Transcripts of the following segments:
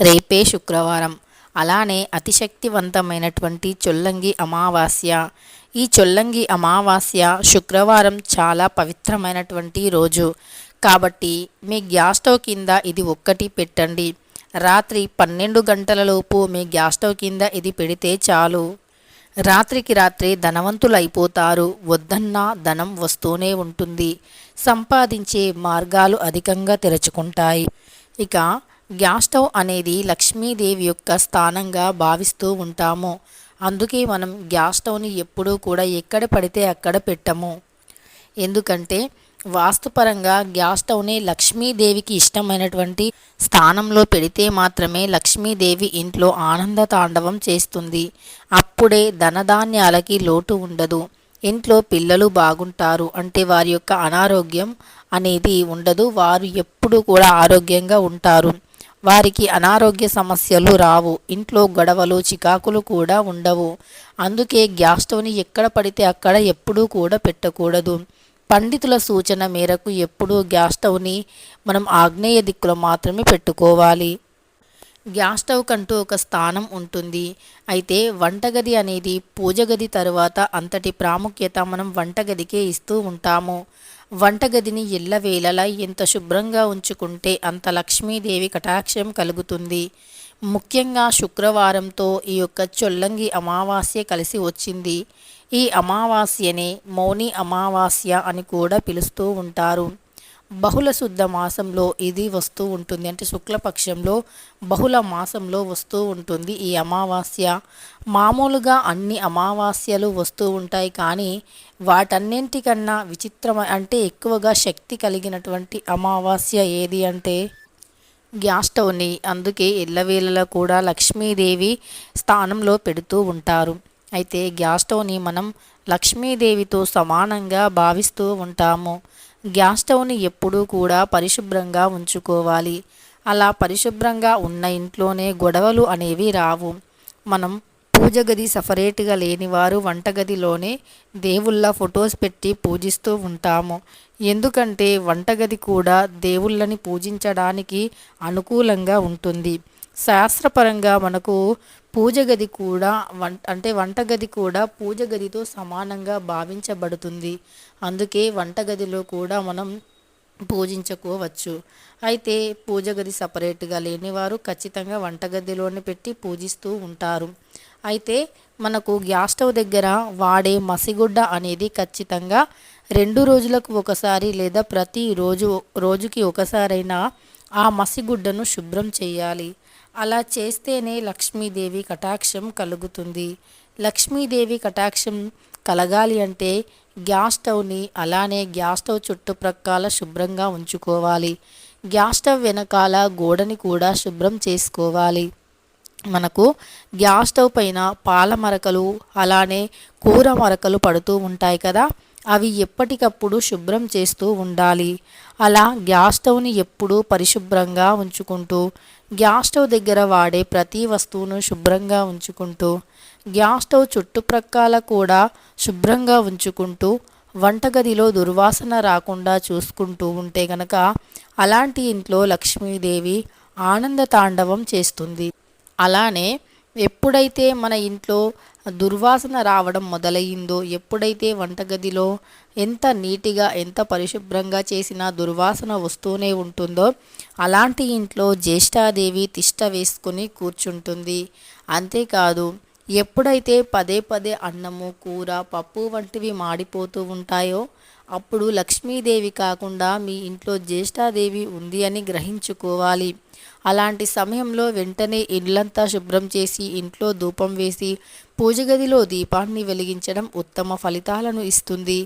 రేపే శుక్రవారం. అలానే అతిశక్తివంతమైనటువంటి చొల్లంగి అమావాస్య. ఈ చొల్లంగి అమావాస్య శుక్రవారం చాలా పవిత్రమైనటువంటి రోజు. కాబట్టి మీ గ్యాస్ స్టవ్ కింద ఇది ఒక్కటి పెట్టండి. రాత్రి పన్నెండు గంటలలోపు మీ గ్యాస్ స్టవ్ కింద ఇది పెడితే చాలు. రాత్రికి రాత్రే ధనవంతులైపోతారు. వద్దన్నా ధనం వస్తూనే ఉంటుంది. సంపాదించే మార్గాలు అధికంగా తెరుచుకుంటాయి. ఇక గ్యాస్ స్టవ్ అనేది లక్ష్మీదేవి యొక్క స్థానంగా భావిస్తూ ఉంటాము. అందుకే మనం గ్యాస్ స్టవ్ని ఎప్పుడూ కూడా ఎక్కడ పడితే అక్కడ పెట్టము. ఎందుకంటే వాస్తుపరంగా గ్యాస్ స్టవ్ని లక్ష్మీదేవికి ఇష్టమైనటువంటి స్థానంలో పెడితే మాత్రమే లక్ష్మీదేవి ఇంట్లో ఆనంద తాండవం చేస్తుంది. అప్పుడే ధనధాన్యాలకి లోటు ఉండదు. ఇంట్లో పిల్లలు బాగుంటారు అంటే వారి యొక్క అనారోగ్యం అనేది ఉండదు. వారు ఎప్పుడూ కూడా ఆరోగ్యంగా ఉంటారు. వారికి అనారోగ్య సమస్యలు రావు. ఇంట్లో గొడవలు చికాకులు కూడా ఉండవు. అందుకే గ్యాస్ స్టవ్ని ఎక్కడ పడితే అక్కడ ఎప్పుడూ కూడా పెట్టకూడదు. పండితుల సూచన మేరకు ఎప్పుడూ గ్యాస్ స్టవ్ని మనం ఆగ్నేయ దిక్కులో మాత్రమే పెట్టుకోవాలి. గ్యాస్ స్టవ్ కంటూ ఒక స్థానం ఉంటుంది. అయితే వంటగది అనేది పూజ గది తరువాత అంతటి ప్రాముఖ్యత మనం వంటగదికే ఇస్తూ ఉంటాము. వంటగదిని ఎల్లవేళలా ఎంత శుభ్రంగా ఉంచుకుంటే అంత లక్ష్మీదేవి కటాక్షం కలుగుతుంది. ముఖ్యంగా శుక్రవారంతో ఈ యొక్క చొల్లంగి అమావాస్య కలిసి వచ్చింది. ఈ అమావాస్యనే మౌని అమావాస్య అని కూడా పిలుస్తూ ఉంటారు. బహుళ శుద్ధ మాసంలో ఇది వస్తూ ఉంటుంది. అంటే శుక్లపక్షంలో బహుళ మాసంలో వస్తూ ఉంటుంది ఈ అమావాస్య. మామూలుగా అన్ని అమావాస్యలు వస్తూ ఉంటాయి కానీ వాటన్నింటికన్నా విచిత్రమ అంటే ఎక్కువగా శక్తి కలిగినటువంటి అమావాస్య ఏది అంటే గ్యాస్ స్టవ్ని. అందుకే ఎల్లవేళలా కూడా లక్ష్మీదేవి స్థానంలో పెడుతూ ఉంటారు. అయితే గ్యాస్ స్టవ్ని మనం లక్ష్మీదేవితో సమానంగా భావిస్తూ ఉంటాము. గ్యాస్ స్టవ్ని ఎప్పుడూ కూడా పరిశుభ్రంగా ఉంచుకోవాలి. అలా పరిశుభ్రంగా ఉన్న ఇంట్లోనే గొడవలు అనేవి రావు. మనం పూజ గది సపరేట్గా లేనివారు వంటగదిలోనే దేవుళ్ళ ఫొటోస్ పెట్టి పూజిస్తూ ఉంటాము. ఎందుకంటే వంటగది కూడా దేవుళ్ళని పూజించడానికి అనుకూలంగా ఉంటుంది. శాస్త్రపరంగా మనకు పూజ గది కూడా వం అంటే వంటగది కూడా పూజ గదితో సమానంగా భావించబడుతుంది. అందుకే వంటగదిలో కూడా మనం పూజించుకోవచ్చు. అయితే పూజ గది సపరేట్గా లేనివారు ఖచ్చితంగా వంటగదిలోనే పెట్టి పూజిస్తూ ఉంటారు. అయితే మనకు గ్యాస్ స్టవ్ దగ్గర వాడే మసిగుడ్డ అనేది ఖచ్చితంగా రెండు రోజులకు ఒకసారి లేదా ప్రతి రోజు రోజుకి ఒకసారైనా ఆ మసిగుడ్డను శుభ్రం చేయాలి. అలా చేస్తేనే లక్ష్మీదేవి కటాక్షం కలుగుతుంది. లక్ష్మీదేవి కటాక్షం కలగాలి అంటే గ్యాస్ స్టవ్ని అలానే గ్యాస్ స్టవ్ చుట్టుప్రక్కల శుభ్రంగా ఉంచుకోవాలి. గ్యాస్ స్టవ్ వెనకాల గోడని కూడా శుభ్రం చేసుకోవాలి. మనకు గ్యాస్ స్టవ్ పైన పాల మరకలు అలానే కూర మరకలు పడుతూ ఉంటాయి కదా. అవి ఎప్పటికప్పుడు శుభ్రం చేస్తూ ఉండాలి. అలా గ్యాస్ స్టవ్ని ఎప్పుడూ పరిశుభ్రంగా ఉంచుకుంటూ గ్యాస్ స్టవ్ దగ్గర వాడే ప్రతి వస్తువును శుభ్రంగా ఉంచుకుంటూ గ్యాస్ స్టవ్ చుట్టుప్రక్కల కూడా శుభ్రంగా ఉంచుకుంటూ వంటగదిలో దుర్వాసన రాకుండా చూసుకుంటూ ఉంటే గనక అలాంటి ఇంట్లో లక్ష్మీదేవి ఆనంద తాండవం చేస్తుంది. అలానే ఎప్పుడైతే మన ఇంట్లో దుర్వాసన రావడం మొదలయ్యిందో ఎప్పుడైతే వంటగదిలో ఎంత నీటిగా ఎంత పరిశుభ్రంగా చేసినా దుర్వాసన వస్తూనే ఉంటుందో అలాంటి ఇంట్లో జ్యేష్ఠాదేవి తిష్ట వేసుకుని కూర్చుంటుంది. అంతేకాదు ఎప్పుడైతే పదే పదే అన్నము కూర పప్పు వంటివి మాడిపోతూ ఉంటాయో అప్పుడు లక్ష్మీదేవి కాకుండా మీ ఇంట్లో జ్యేష్ఠాదేవి ఉంది అని గ్రహించుకోవాలి. అలాంటి సమయంలో వెంటనే ఇల్లంతా శుభ్రం చేసి ఇంట్లో ధూపం వేసి పూజ గదిలో దీపాన్ని వెలిగించడం ఉత్తమ ఫలితాలను ఇస్తుంది.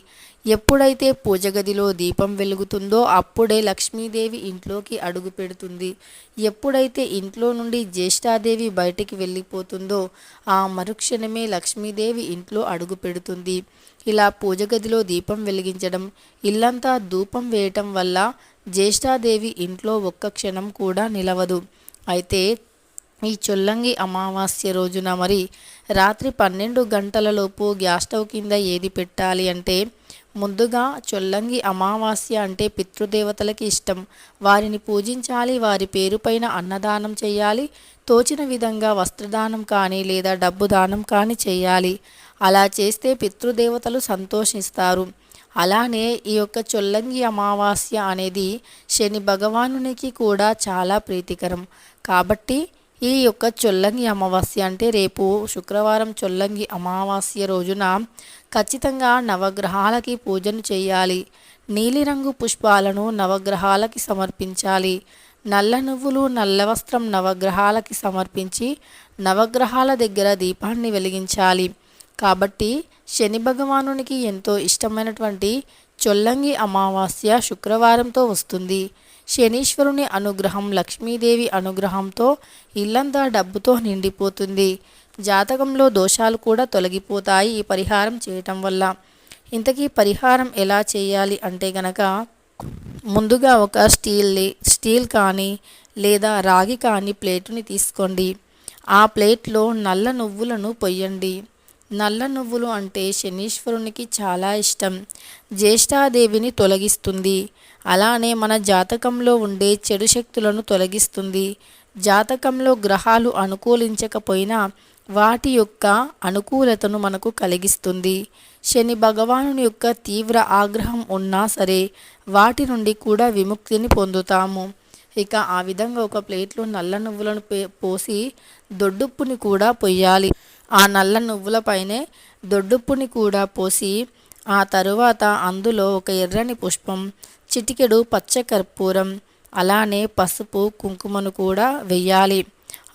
ఎప్పుడైతే పూజ గదిలో దీపం వెలుగుతుందో అప్పుడే లక్ష్మీదేవి ఇంట్లోకి అడుగు పెడుతుంది. ఎప్పుడైతే ఇంట్లో నుండి జ్యేష్ఠాదేవి బయటికి వెళ్ళిపోతుందో ఆ మరుక్షణమే లక్ష్మీదేవి ఇంట్లో అడుగు పెడుతుంది. ఇలా పూజ గదిలో దీపం వెలిగించడం ఇల్లంతా ధూపం వేయటం వల్ల జ్యేష్ఠాదేవి ఇంట్లో ఒక్క క్షణం కూడా నిలవదు. అయితే ఈ చొల్లంగి అమావాస్య రోజున మరి రాత్రి పన్నెండు గంటలలోపు గ్యాస్ స్టవ్ కింద ఏది పెట్టాలి అంటే ముందుగా చొల్లంగి అమావాస్య అంటే పితృదేవతలకి ఇష్టం. వారిని పూజించాలి వారి పేరుపైన అన్నదానం చేయాలి తోచిన విధంగా వస్త్రదానం కానీ లేదా డబ్బు దానం కానీ చేయాలి. అలా చేస్తే పితృదేవతలు సంతోషిస్తారు. అలానే ఈ యొక్క చొల్లంగి అమావాస్య అనేది శని భగవానునికి కూడా చాలా ప్రీతికరం. కాబట్టి ఈ యొక్క చొల్లంగి అమావాస్య అంటే రేపు శుక్రవారం చొల్లంగి అమావాస్య రోజున ఖచ్చితంగా నవగ్రహాలకి పూజను చేయాలి. నీలిరంగు పుష్పాలను నవగ్రహాలకి సమర్పించాలి. నల్ల నువ్వులు నల్ల వస్త్రం నవగ్రహాలకి సమర్పించి నవగ్రహాల దగ్గర దీపాన్ని వెలిగించాలి. కాబట్టి శని భగవానునికి ఎంతో ఇష్టమైనటువంటి చొల్లంగి అమావాస్య శుక్రవారంతో వస్తుంది. శనీశ్వరుని అనుగ్రహం లక్ష్మీదేవి అనుగ్రహంతో ఇల్లంతా డబ్బుతో నిండిపోతుంది. జాతకంలో దోషాలు కూడా తొలగిపోతాయి ఈ పరిహారం చేయటం వల్ల. ఇంతకీ పరిహారం ఎలా చేయాలి అంటే గనక ముందుగా ఒక స్టీల్ స్టీల్ కానీ లేదా రాగి కానీ ప్లేటుని తీసుకోండి. ఆ ప్లేట్లో నల్ల నువ్వులను పొయ్యండి. నల్ల నువ్వులు అంటే శనీశ్వరునికి చాలా ఇష్టం. జ్యేష్ఠాదేవిని తొలగిస్తుంది. అలానే మన జాతకంలో ఉండే చెడు శక్తులను తొలగిస్తుంది. జాతకంలో గ్రహాలు అనుకూలించకపోయినా వాటి యొక్క అనుకూలతను మనకు కలిగిస్తుంది. శని భగవానుని యొక్క తీవ్ర ఆగ్రహం ఉన్నా సరే వాటి నుండి కూడా విముక్తిని పొందుతాము. ఇక ఆ విధంగా ఒక ప్లేట్లో నల్ల నువ్వులను పోసి దొడ్డుప్పుని కూడా పొయ్యాలి. ఆ నల్ల నువ్వులపైనే దొడ్డుప్పుని కూడా పోసి ఆ తరువాత అందులో ఒక ఎర్రని పుష్పం చిటికెడు పచ్చకర్పూరం అలానే పసుపు కుంకుమను కూడా వెయ్యాలి.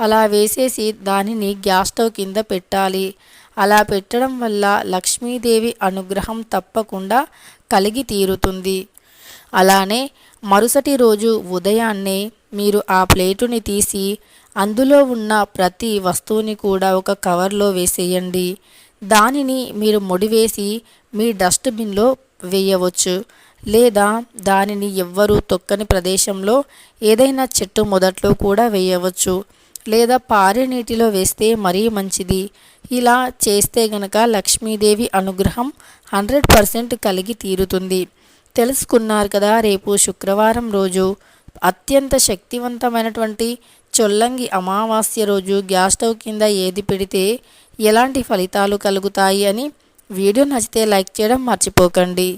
అలా వేసేసి దానిని గ్యాస్ స్టవ్ కింద పెట్టాలి. అలా పెట్టడం వల్ల లక్ష్మీదేవి అనుగ్రహం తప్పకుండా కలిగి తీరుతుంది. అలానే మరుసటి రోజు ఉదయాన్నే మీరు ఆ ప్లేటుని తీసి అందులో ఉన్న ప్రతి వస్తువుని కూడా ఒక కవర్లో వేసేయండి. దానిని మీరు ముడివేసి మీ డస్ట్బిన్లో వేయవచ్చు. లేదా దానిని ఎవ్వరూ తొక్కని ప్రదేశంలో ఏదైనా చెట్టు మొదట్లో కూడా వేయవచ్చు. లేదా పారే నీటిలో వేస్తే మరీ మంచిది. ఇలా చేస్తే గనక లక్ష్మీదేవి అనుగ్రహం హండ్రెడ్ పర్సెంట్ కలిగి తీరుతుంది. తెలుసుకున్నారు కదా రేపు శుక్రవారం రోజు అత్యంత శక్తివంతమైనటువంటి చొల్లంగి అమావాస్య రోజు గ్యాస్ స్టవ్ కింద ఏది పెడితే ఎలాంటి ఫలితాలు కలుగుతాయి అని వీడియో నచ్చితే లైక్ చేయడం మర్చిపోకండి.